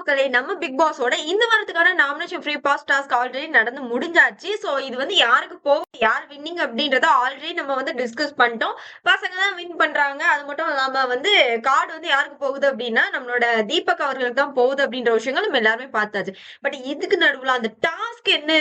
மக்களே நம்ம பிக் பாஸோட இந்த வாரத்துக்கான nomination free pass task already நடந்து முடிஞ்சாச்சு. ஸோ இது வந்து யாருக்கு போக யார் வின்னிங் அப்படின்றத ஆல்ரெடி நம்ம வந்து டிஸ்கஸ் பண்ணிட்டோம். பசங்க தான் வின் பண்றாங்க. அது மட்டும் இல்லாம வந்து கார்டு வந்து யாருக்கு போகுது அப்படின்னா நம்மளோட தீபக் அவர்களுக்கு தான் போகுது அப்படின்ற விஷயங்கள் நம்ம எல்லாருமே பார்த்தாச்சு. பட் இதுக்கு நடுவுல அந்த டாஸ்க் என்ன?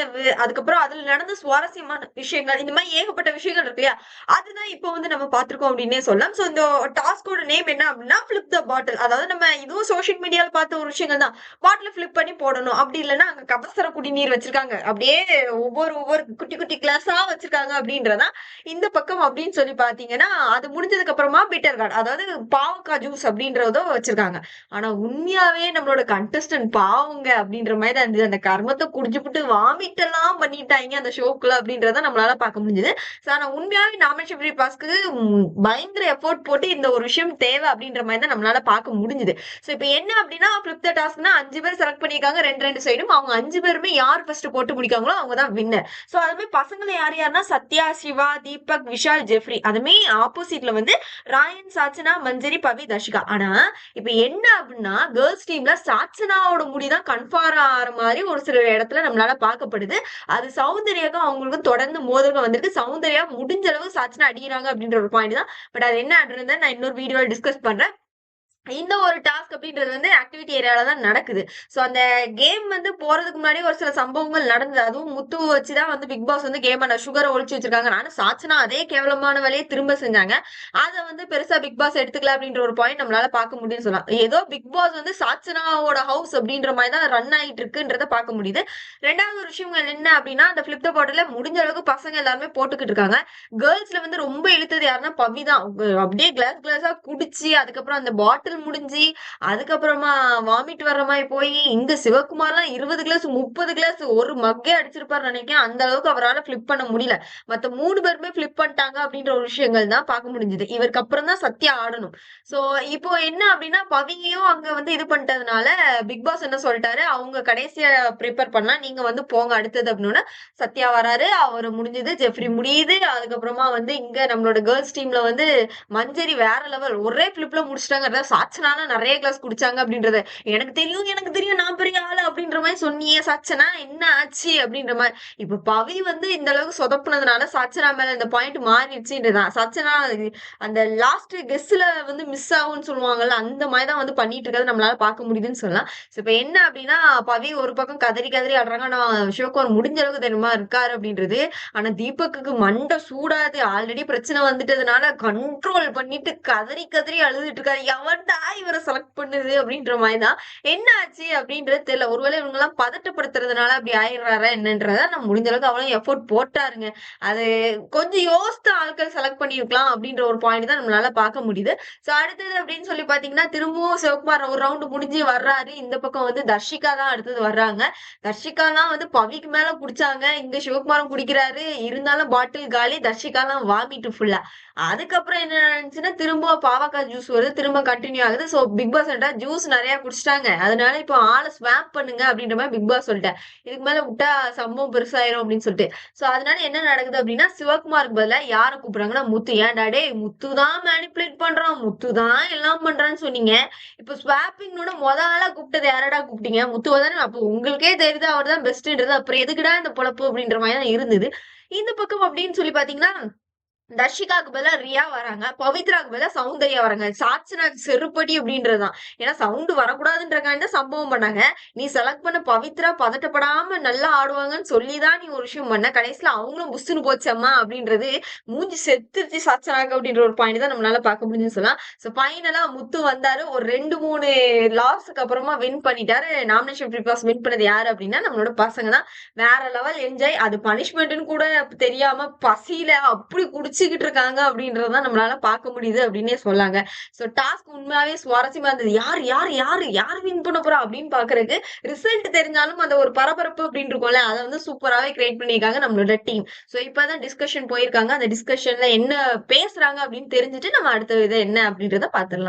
அதுக்கப்புறம் அதுல நடந்த சுவாரஸ்யமான விஷயங்கள் இந்த மாதிரி ஏகப்பட்ட விஷயங்கள் இருக்கு இல்லையா? அதுதான் இப்போ வந்து நம்ம பார்த்திருக்கோம் அப்படின்னே சொல்லலாம். சோ இந்த டாஸ்கோட நேம் என்ன அப்படின்னா ஃபிளிப் த பாட்டில் அதாவது நம்ம இதுவும் சோஷியல் மீடியால பார்த்த ஒரு விஷயங்கள் தான். பாட்டில் பிளிப் பண்ணி போடணும். அப்படி இல்லைன்னா அங்க கபசர குடிநீர் வச்சிருக்காங்க. அப்படியே ஒவ்வொரு ஒவ்வொரு குட்டி குட்டி கிளாஸா வச்சிருக்காங்க அப்படின்றதா இந்த பக்கம் அப்படின்னு சொல்லி பாத்தீங்கன்னா அது முடிஞ்சதுக்கு அப்புறமா பிட்டர் கார்டு அதாவது பாவக்காய் ஜூஸ் அப்படின்றதோ வச்சிருக்காங்க. ஆனா உண்மையாவே நம்மளோட கண்டஸ்டன்ட் பாவங்க அப்படின்ற மாதிரி தான் இருந்தது. அந்த கர்மத்தை குடிச்சுப்புட்டு வாமிட் எல்லாம் பண்ணிட்டாங்க அந்த ஷோக்குள்ள அப்படின்றத நம்மளால பார்க்க முடிஞ்சது. சோ ஆனா உண்மையாவே நாமினேஷன் ஃப்ரீ பாஸ்க்கு பயங்கர எஃபோர்ட் போட்டு இந்த ஒரு விஷயம் தேவை அப்படின்ற மாதிரி தான் நம்மளால பார்க்க முடிஞ்சுது. சோ இப்போ என்ன அப்படின்னா ஃபிளிப் த டாஸ்க்னா அஞ்சு பேர் செலக்ட் பண்ணிருக்காங்க ரெண்டு ரெண்டு சைடும் அவங்க அஞ்சு பேருமே யார் ஃபர்ஸ்ட் போட்டு முடிக்காங்களோ அவங்க தான் வின்னர் சோ அதுமே பசங்களை யார் யாருன்னா சத்யா சிவா தீபக் விஷால் ஜெஃப்ரி. அதுமே ஆப்போசிட்ல வந்து ராயன் சாச்சனா மஞ்சரி பவி தர்ஷிகா. ஆனா இப்ப என்ன அப்படின்னா கேர்ள்ஸ் டீம்ல சாச்சனாவோட முடிதான் கன்ஃபார்ம் ஆகிற மாதிரி ஒரு சில இடத்துல நம்மளால பார்க்கப்படுது. அது சௌந்தர்யாக்கும் அவங்களுக்கும் தொடர்ந்து மோதல்கள் வந்திருக்கு. சௌந்தர்யா முடிஞ்ச அளவு சாச்சனா அடிக்கிறாங்க அப்படின்ற ஒரு பாயிண்ட் தான். பட் அது என்ன அப்படின்றத நான் இன்னொரு வீடியோவில் டிஸ்கஸ் பண்றேன். இந்த ஒரு டாஸ்க் அப்படின்றது வந்து ஆக்டிவிட்டி ஏரியால தான் நடக்குது. ஸோ அந்த கேம் வந்து போறதுக்கு முன்னாடி ஒரு சில சம்பவங்கள் நடந்தது. அதுவும் முத்து வச்சுதான் வந்து பிக் பாஸ் வந்து கேம் சுகரை ஒழிச்சு வச்சிருக்காங்க. ஆனால் சாச்சனா அதே கேவலமான வேலையை திரும்ப செஞ்சாங்க. அதை வந்து பெருசா பிக் பாஸ் எடுத்துக்கல அப்படின்ற ஒரு பாயிண்ட் நம்மளால பார்க்க முடியும்னு சொல்லலாம். ஏதோ பிக் பாஸ் வந்து சாச்சனாவோட ஹவுஸ் அப்படின்ற மாதிரி தான் ரன் ஆயிட்டு இருக்குன்றத பார்க்க முடியுது. ரெண்டாவது ஒரு விஷயங்கள் என்ன அப்படின்னா அந்த பிளிப் த பாட்டில முடிஞ்ச அளவுக்கு பசங்க எல்லாருமே போட்டுக்கிட்டு இருக்காங்க. கேர்ள்ஸ்ல வந்து ரொம்ப இழுத்தது யாருன்னா பவி தான். அப்படியே கிளாஸ் கிளாஸா குடிச்சு அதுக்கப்புறம் அந்த பாட்டில் முடிஞ்சு அதுக்கப்புறமா வாமிட் வர்ற மாதிரி போய் இங்க சிவகுமார்லாம் இருபது கிளாஸ் முப்பது கிளாஸ் ஒரு மக்கே அடிச்சிருப்பாரு நினைக்கிறேன். அந்த அளவுக்கு அவரால் ஃபிளிப் பண்ண முடியல. மத்த மூணு பேருமே ஃபிளிப் பண்ணிட்டாங்க அப்படின்ற ஒரு விஷயங்கள் தான் பார்க்க முடிஞ்சது. இவருக்கு அப்புறம் தான் சத்யா ஆடணும். சோ இப்போ என்ன அப்படின்னா பவியையும் அங்க வந்து இது பண்ணிட்டதுனால பிக் பாஸ் என்ன சொல்லிட்டாரு? அவங்க கடைசியா ப்ரிப்பேர் பண்ணா நீங்க வந்து போங்க அடுத்தது அப்படின்னு சத்யா வராரு. அவர் முடிஞ்சது ஜெஃப்ரி முடியுது. அதுக்கப்புறமா வந்து இங்க நம்மளோட கேர்ள்ஸ் டீம்ல வந்து மஞ்சரி வேற லெவல் ஒரே பிளிப்ல முடிச்சிட்டாங்க அதாவது நிறைய கிளாஸ் குடிச்சாங்க அப்படின்றத எனக்கு தெரியும் எனக்கு தெரியும் நான் பெரிய ஆளு அப்படின்ற மாதிரி சொன்னியே சாச்சனா? என்ன ஆச்சு அப்படின்ற மாதிரி. இப்ப பவி வந்து இந்த அளவுக்கு சொதப்புனதுனால சாச்சனா மேல இந்த பாயிண்ட் மாறிடுச்சுன்றதான் சாச்சனா அந்த லாஸ்ட் கெஸ்ட்ல வந்து மிஸ் ஆகும்னு சொல்லுவாங்கல்ல அந்த மாதிரி தான் வந்து பண்ணிட்டு இருக்கிறது நம்மளால பார்க்க முடியுதுன்னு சொல்லலாம். இப்ப என்ன அப்படின்னா பவி ஒரு பக்கம் கதறி கதறி ஆடுறாங்க. நான் சிவகுமார் முடிஞ்ச அளவுக்கு தெரியுமா இருக்காரு அப்படின்றது. ஆனா தீபக்குக்கு மண்டை சூடாது. ஆல்ரெடி பிரச்சனை வந்துட்டதுனால கண்ட்ரோல் பண்ணிட்டு கதறி கதறி அழுதுட்டு இருக்காரு. எவன்டா இவரை செலக்ட் பண்ணுது அப்படின்ற மாதிரி தான். என்ன ஆச்சு அப்படின்றது தெரியல. ஒருவேளை இவங்க எல்லாம் பதட்டப்படுத்துறதுனால அப்படி ஆயிடுறாரா என்னன்றத நான் முடிஞ்ச அளவுக்கு அவ்வளவு எஃபோர்ட் போட்டாருங்க. அது கொஞ்சம் யோசித்த ஆட்கள் செலக்ட் பண்ணிருக்கலாம் அப்படின்ற ஒரு பாயிண்ட் தான் நம்மளால பார்க்க முடியுது. சோ அடுத்தது அப்படின்னு சொல்லி பாத்தீங்கன்னா திரும்பவும் சிவகுமார் ஒரு ரவுண்டு முடிஞ்சு வர்றாரு. இந்த பக்கம் வந்து தர்ஷிகா தான் அடுத்தது வர்றாங்க. தர்ஷிகா தான் வந்து பவிக்கு மேல குடிச்சாங்க இங்க சிவகுமாரும் குடிக்கிறாரு. இருந்தாலும் பாட்டில் காலி. தர்ஷிகா தான் வாமிட்டு ஃபுல்லா அதுக்கப்புறம் என்ன நடந்துச்சுன்னா திரும்ப பாவக்காய் ஜூஸ் வருது. திரும்ப கண்டினியூ ஆகுது. சோ பிக் பாஸ் ஜூஸ் நிறைய குடிச்சிட்டாங்க. அதனால இப்போ ஆளை ஸ்வாப் பண்ணுங்க அப்படின்ற மாதிரி பிக் பாஸ் சொல்லிட்டேன் இதுக்கு மேல விட்டா சம்பவம் பெருசாயிரும் அப்படின்னு சொல்லிட்டு. சோ அதனால என்ன நடக்குது அப்படின்னா சிவகுமாருக்கு பதிலா யாரை கூப்பிடுறாங்கன்னா முத்து. ஏன்டா டே முத்து தான் மேனிப்புலேட் பண்றான். முத்து தான் எல்லாம் பண்றான்னு சொன்னீங்க. இப்ப ஸ்வாப்பிங்கோட முத ஆளா கூப்பிட்டது யாரடா கூப்பிட்டீங்க? முத்துவை தானே? அப்போ உங்களுக்கே தெரியுது அவர் தான் பெஸ்ட்ன்றது அப்புறம் எதுக்குடா இந்த பொழப்பு அப்படின்ற மாதிரி தான் இருந்தது. இந்த பக்கம் அப்படின்னு சொல்லி பாத்தீங்கன்னா தர்ஷிகாக்கு பதிலா ரியா வராங்க பவித்ராக்கு பதிலா சௌந்தர்யா வராங்க. சாட்சனாக்கு செருப்படி அப்படின்றதுதான். ஏன்னா சவுண்ட் வரக்கூடாதுன்றக்காண்டி சம்பவம் பண்ணாங்க. நீ செலக்ட் பண்ண பவித்ரா பதட்டப்படாம நல்லா ஆடுவாங்கன்னு சொல்லிதான் நீ ஒரு விஷயம் பண்ண. கடைசியில அவங்களும் புஸ்துன்னு போச்சம்மா அப்படின்றது மூஞ்சி செத்துருச்சு சாட்சனாக்கு அப்படின்ற ஒரு பாயிண்ட் தான் நம்மளால பார்க்க முடியும்னு சொல்லலாம். சோ ஃபைனலா முத்து வந்தாரு. ஒரு ரெண்டு மூணு லாஸ்க்கு அப்புறமா வின் பண்ணிட்டாரு. நாமினேஷன் ப்ரிபாஸ் வின் பண்ணது யாரு அப்படின்னா நம்மளோட பசங்க தான். வேற லெவல் என்ஜாய் அது பனிஷ்மெண்ட்னு கூட தெரியாம பசியில அப்படி குடிச்சு குடிச்சுக்கிட்டு இருக்காங்க அப்படின்றதான் நம்மளால பார்க்க முடியுது அப்படின்னே சொல்லாங்க. சோ டாஸ்க் உண்மையாவே சுவாரஸ்யமா இருந்தது. யார் யார் யாரு யார் வின் பண்ண போறா அப்படின்னு பாக்குறதுக்கு ரிசல்ட் தெரிஞ்சாலும் அந்த ஒரு பரபரப்பு அப்படின்னு இருக்கும்ல அதை வந்து சூப்பராவே கிரியேட் பண்ணியிருக்காங்க நம்மளோட டீம் சோ இப்பதான் டிஸ்கஷன் போயிருக்காங்க. அந்த டிஸ்கஷன்ல என்ன பேசுறாங்க அப்படின்னு தெரிஞ்சுட்டு நம்ம அடுத்த இது என்ன அப்படின்றத பாத்துடலாம்